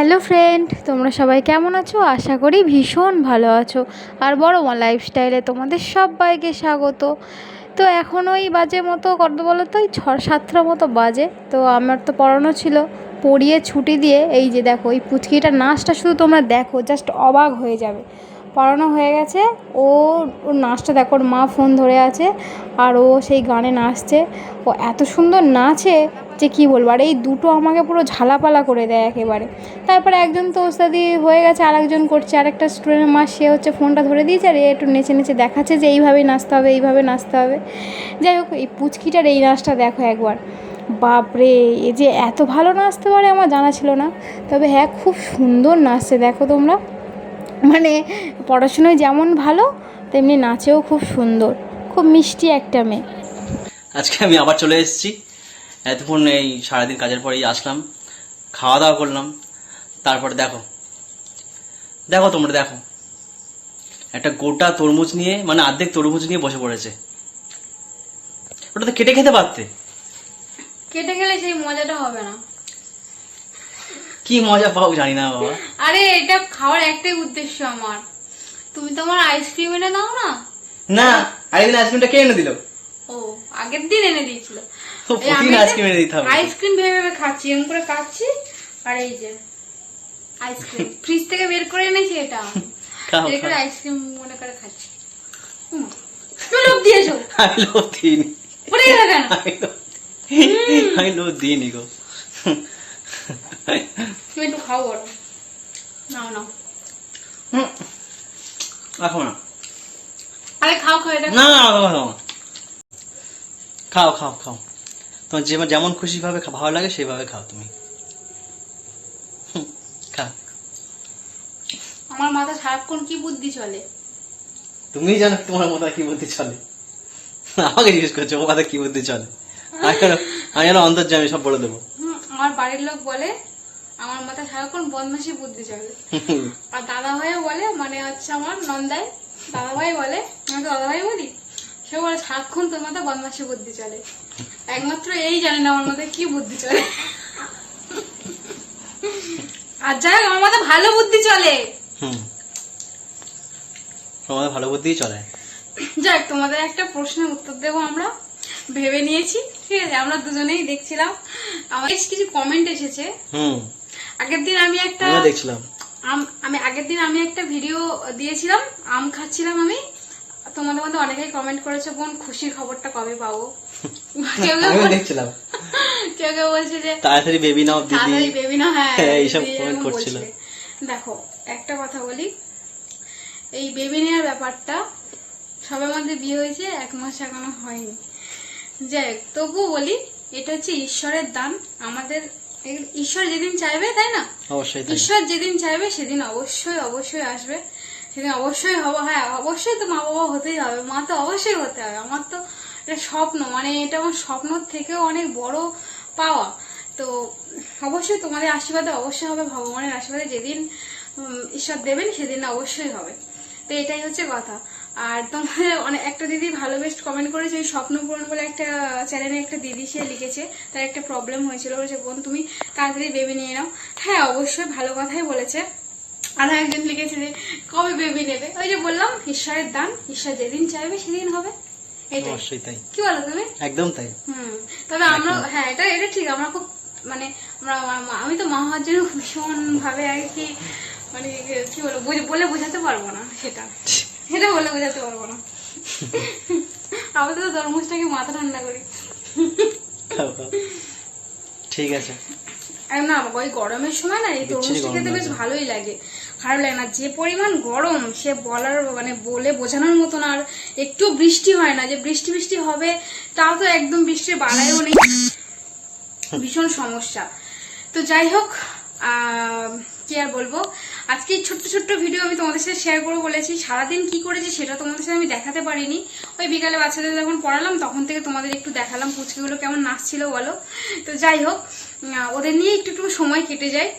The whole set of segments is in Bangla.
হ্যালো ফ্রেন্ড, তোমরা সবাই কেমন আছো? আশা করি ভীষণ ভালো আছো। আর বড় মা লাইফস্টাইলে তোমাদের সবাইকে স্বাগত। তো এখন ওই বাজে মতো, কত বলো তো ওই ছ, সাতটা মতো বাজে। তো আমার তো পড়ানো ছিল, পড়িয়ে ছুটি দিয়ে, এই যে দেখো, এই পুচকিটার নাচটা শুধু তোমরা দেখো জাস্ট অবাক হয়ে যাবে। পড়ানো হয়ে গেছে, ও, ওর নাচটা দেখো, ওর মা ফোন ধরে আছে, আর ও সেই গানে নাচছে। ও এত সুন্দর নাচে যে কী বলব? আর এই দুটো আমাকে পুরো ঝালাপালা করে দেয় একেবারে। তারপরে একজন তো ওস্তাদি হয়ে গেছে আর একজন করছে, আরেকটা স্টুডেন্টের মা, সে হচ্ছে ফোনটা ধরে দিয়েছে আর একটু নেচে নেচে দেখাচ্ছে যে এইভাবেই নাচতে হবে, এইভাবে নাচতে হবে। যাই হোক, এই পুচকিটার এই নাচটা দেখো একবার। বাপরে, এ যে এত ভালো নাচতে পারে আমার জানা ছিল না। তবে হ্যাঁ খুব সুন্দর নাচছে, দেখো তোমরা। মানে পড়াশুনোয় যেমন ভালো, তেমনি নাচেও খুব সুন্দর। খুব মিষ্টি একটা মেয়ে। আজকে আমি আবার চলে এসেছি। এতক্ষণ এই সারাদিন কাজের পরেই আসলাম খাওয়া দাওয়া করলাম তারপরে দেখো দেখো তোমরা দেখো একটা গোটা তরমুজ নিয়ে মানে অর্ধেক তরমুজ নিয়ে বসে পড়েছে। ওটা তো কেটে খেতে পারতে। কেটে গেলে সেই মজাটা হবে না। কি মজা পাও জানি না বাবা। আরে এটা খাওয়ার একটাই উদ্দেশ্য আমার। তুমি তোমার আইসক্রিম এনে দাও না। না আরেকদিন আইসক্রিমটা কে এনে দিল? ও আগের দিন এনে দিয়েছিল। আইসক্রিম এনে দিতে হবে। আইসক্রিম ভেবে ভেবে খাচ্ছি এরকম করে খাচ্ছি আর এই যে আইসক্রিম। ফ্রিজ থেকে বের করে এনেছি এটা। বের করে আইসক্রিম মনে করে খাচ্ছি। তুমি লোভ দিয়েছ? আমি লোভ দিইনি। পড়ে গেলে কেন? আমি লোভ- দিইনি গো। তুমি একটু খাও বলো নাও নাও। রাখো না। আরে খাও খাও এটা না না খাও খাও খাও খাও। তোমার যে যেমন খুশি ভাবে ভালো লাগে সেইভাবে খাও তুমি। হুম, আমার মাথা সারাক্ষণ কি বুদ্ধি চলে? তুমি জানো তোমার মাথায় কি বুদ্ধি চলে। আমাকে জিজ্ঞেস করছ ও মাথায় কি বুদ্ধি চলে? আমি যেন- আমি যেন অন্তর্জামি সব বলে দেবো। আমার বাড়ির লোক বলে আমার মাথা সারাক্ষণ বদমাসি বুদ্ধি চলে। আর দাদা ভাইও বলে মানে হচ্ছে আমার নন্দাই দাদা ভাই বলে আমি তো দাদা ভাই বলি। সারাক্ষণ তোর বদমাসি বুদ্ধি চলে। একমাত্র এই জানে না আমার মাথায় কি বুদ্ধি চলে। আর যাই হোক, আমার মাথায় ভালো বুদ্ধি চলে। হুম। তোমাদের ভালো বুদ্ধিই চলে। যাক তোমাদের একটা প্রশ্নের উত্তর দেবো আমরা। ভেবে নিয়েছি ঠিক আছে? আমরা দুজনেই দেখছিলাম। আমার বেশ কিছু কমেন্ট এসেছে। হুম। আগের দিন আমি একটা দেখছিলাম। আম আমি আগের দিন আমি একটা ভিডিও দিয়েছিলাম আম খাচ্ছিলাম আমি। তোমাদের মধ্যে অনেকেই কমেন্ট করেছে বোন খুশির খবরটা কবে পাবো? কেউ কেউ দেখছিলাম। কেউ কেউ বলছে যে তাড়াতাড়ি বেবি নাও দিদি। তাড়াতাড়ি বেবি না হ্যাঁ হ্যাঁ, এইসব এরকম করছিল। দেখো একটা কথা বলি। এই বেবি নেওয়ার ব্যাপারটা সবার মধ্যে বিয়ে হয়েছে এক মাস এখনও হয়নি। যাই তবুও বলি এটা হচ্ছে ঈশ্বরের দান। আমাদের ঈশ্বর যেদিন চাইবে তাই না? অবশ্যই ঈশ্বর যেদিন চাইবে সেদিন অবশ্যই অবশ্যই আসবে। সেদিন অবশ্যই হবে হ্যাঁ অবশ্যই তো মা বাবা হতেই হবে, মা তো অবশ্যই হতে হবে, আমার তো এটা স্বপ্ন মানে এটা আমার স্বপ্নর থেকেও অনেক বড় পাওয়া। তো অবশ্যই তোমাদের আশীর্বাদে অবশ্যই হবে, ভগবানের আশীর্বাদে যেদিন ঈশ্বর দেবেন সেদিন অবশ্যই হবে। তো এটাই হচ্ছে কথা। আর তোমাদের অনেক একটা দিদি ভালো বেস্ট কমেন্ট করেছে, ওই স্বপ্ন পূরণ বলে একটা চ্যানেলে একটা দিদি সে লিখেছে, তার একটা প্রবলেম হয়েছিল, বলেছে, বোন, তুমি তাড়াতাড়ি বেবি নিয়ে নাও। হ্যাঁ অবশ্যই ভালো কথাই বলেছে। আর একজন লিখেছে যে কবে বেবি নেবে? ওই যে বললাম ঈশ্বরের দান ঈশ্বর যেদিন চাইবে সেদিন হবে। তাই। কি বলো তুমি? একদম তাই। হুম তবে আমরা হ্যাঁ এটা এটা ঠিক আমরা খুব মানে আমরা আমি তো মা হওয়ার জন্য ভীষণ ভাবে আর কি মানে কি বলব বলে বোঝাতে পারব না সেটা। সেটা বলে বোঝাতে পারব না। আমি তো তরমুজটাকে মাথা ঠান্ডা করি। ঠিক আছে। আর না ওই গরমের সময় না এই তরমুজটা খেতে বেশ ভালোই লাগে খারাপ লাগে না। যে পরিমাণ গরম সে বলার মানে বলে বোঝানোর মতন আর একটু বৃষ্টি হয় না। যে বৃষ্টি বৃষ্টি হবে তাও তো একদম বৃষ্টির বাড়ায়ও নেই। ভীষণ সমস্যা। তো যাই হোক আহ, কি আর বলব? আজকে ছোট্ট ছোট্ট ভিডিও আমি তোমাদের সাথে শেয়ার করব বলেছি। সারাদিন কি করেছি সেটা তোমাদের সাথে আমি দেখাতে পারিনি। ওই বিকালে বাচ্চাদের যখন পড়ালাম তখন থেকে তোমাদের একটু দেখালাম পুচকিগুলো কেমন নাচছিল বলো। তো যাই হোক ওদের নিয়ে একটু একটু সময় কেটে যায়।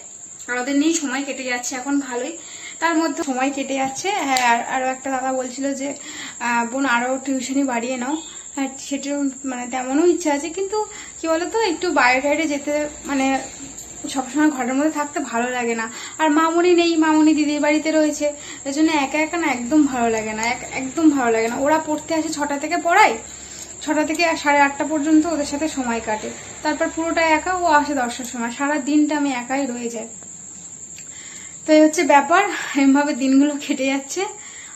আর ওদের নিয়েই সময় কেটে যাচ্ছে এখন ভালোই। তার মধ্যে সময় কেটে যাচ্ছে। হ্যাঁ আর আরও একটা দাদা বলছিল যে বোন আরও টিউশনি বাড়িয়ে নাও। হ্যাঁ সেটাও মানে তেমনও ইচ্ছা আছে, কিন্তু কি বলতো, একটু বাইরে টাইরে যেতে মানে সবসময় ঘরের মধ্যে থাকতে ভালো লাগে না। আর মামুনি নেই, মামুনি দিদির বাড়িতে রয়েছে। এই জন্য একা একা না একদম ভালো লাগে না, এক- একদম ভালো লাগে না। ওরা পড়তে আসে ছটা থেকে পড়ায়। ছটা থেকে সাড়ে আটটা পর্যন্ত ওদের সাথে সময় কাটে। তারপর পুরোটা একা ও আসে দশটার সময়। সারা দিনটা আমি একাই রয়ে যাই। তো এই হচ্ছে ব্যাপার। এমভাবে দিনগুলো কেটে যাচ্ছে।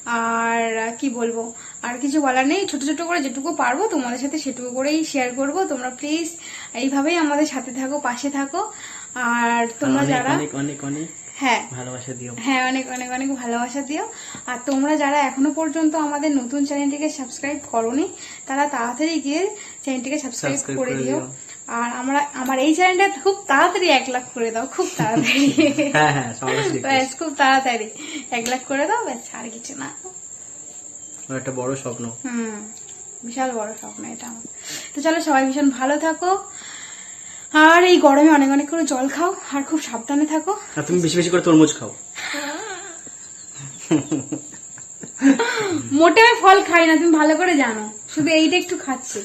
আর কি বলব? আর কিছু বলার নেই। ছোট ছোট করে যেটুকু পারব তোমাদের সাথে সেটুকু করেই শেয়ার করব। তোমরা প্লিজ এইভাবেই আমাদের সাথে থাকো পাশে থাকো। আর তোমরা যারা অনেক অনেক অনেক। হ্যাঁ। ভালোবাসা দিও। হ্যাঁ অনেক অনেক অনেক ভালোবাসা দিও। আর তোমরা যারা এখনও পর্যন্ত আমাদের নতুন চ্যানেলটিকে সাবস্ক্রাইব করোনি তারা তাড়াতাড়ি গিয়ে চ্যানেলটিকে সাবস্ক্রাইব করে দিও। আর আমরা আমার এই চ্যানেলটা খুব তাড়াতাড়ি এক লাখ করে দাও খুব তাড়াতাড়ি। হ্যাঁ হ্যাঁ ব্যাস খুব তাড়াতাড়ি। এক লাখ করে দাও ব্যাস আর কিছু না। একটা বড় স্বপ্ন। হুম বিশাল বড় স্বপ্ন এটা। আমার তো চলো সবাই ভীষণ ভালো থাকো। আর এই গরমে অনেক অনেক করে জল খাও আর খুব সাবধানে থাকো। আর তুমি বেশি বেশি করে তরমুজ খাও। মোটে আমি ফল খাই না তুমি ভালো করে জানো। শুধু এইটা একটু খাচ্ছি।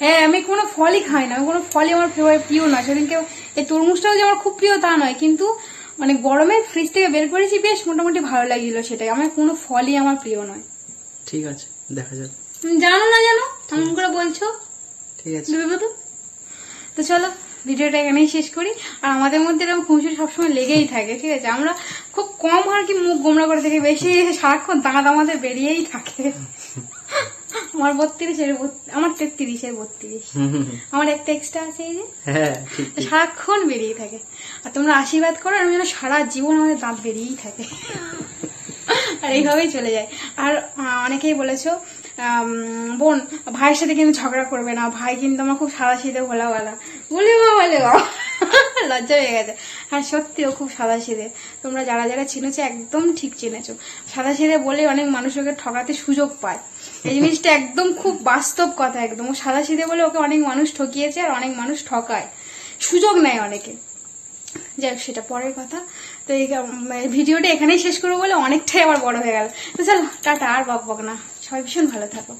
হ্যাঁ আমি কোনো ফলই খাই না কোনো ফলই আমার ফেভারিট প্রিয় নয়। সেদিনকে এই তরমুজটাও যে আমার খুব প্রিয় তা নয় কিন্তু মানে গরমে ফ্রিজ থেকে বের করেছি বেশ মোটামুটি ভালো লাগছিল সেটাই। আমার কোনো ফলই আমার প্রিয় নয়। ঠিক আছে দেখা যাক। তুমি জানো না জানো? এমন করে বলছো? ঠিক আছে। তো চলো। ভিডিওটা এখানেই শেষ করি। আর আমাদের মধ্যে এরকম খুশি সবসময় লেগেই থাকে ঠিক আছে? আমরা খুব কম আর কি মুখ গোমরা করে থাকি বেশি সারাক্ষণ দাঁত আমাদের বেরিয়েই থাকে। আমার বত্রিশের আমার তেত্রিশের বত্রিশ। হুম, হুম, হুম। আমার একটা এক্সট্রা আছে এই যে। হ্যাঁ সারাক্ষণ বেরিয়ে থাকে। আর তোমরা আশীর্বাদ করো আমি যেন সারা জীবন আমাদের দাঁত বেরিয়েই থাকে। আর এইভাবেই চলে যায়। আর অনেকেই বলেছ বোন, ভাইয়ের সাথে কিন্তু ঝগড়া করবে না। ভাই কিন্তু আমার খুব সাদা সিধে ভোলা বলা মা বলে লজ্জা হয়ে গেছে। হ্যাঁ সত্যি ও খুব সাদা সিধে তোমরা যারা যারা চিনেছো, একদম ঠিক চিনেছো। সাদা সিধে বলে অনেক মানুষ ওকে ঠকাতে সুযোগ পায়। এই জিনিসটা একদম খুব বাস্তব কথা একদম। ও সাদা সিধে বলে ওকে অনেক মানুষ ঠকিয়েছে আর অনেক মানুষ ঠকায়। সুযোগ নেয় অনেকে। যাই হোক সেটা পরের কথা। তো এই ভিডিওটা এখানেই শেষ করব বলে অনেকটাই আবার বড় হয়ে গেল। তো চলো, টাটা, আর বক বক না। সবাই ভীষণ ভালো থাকো।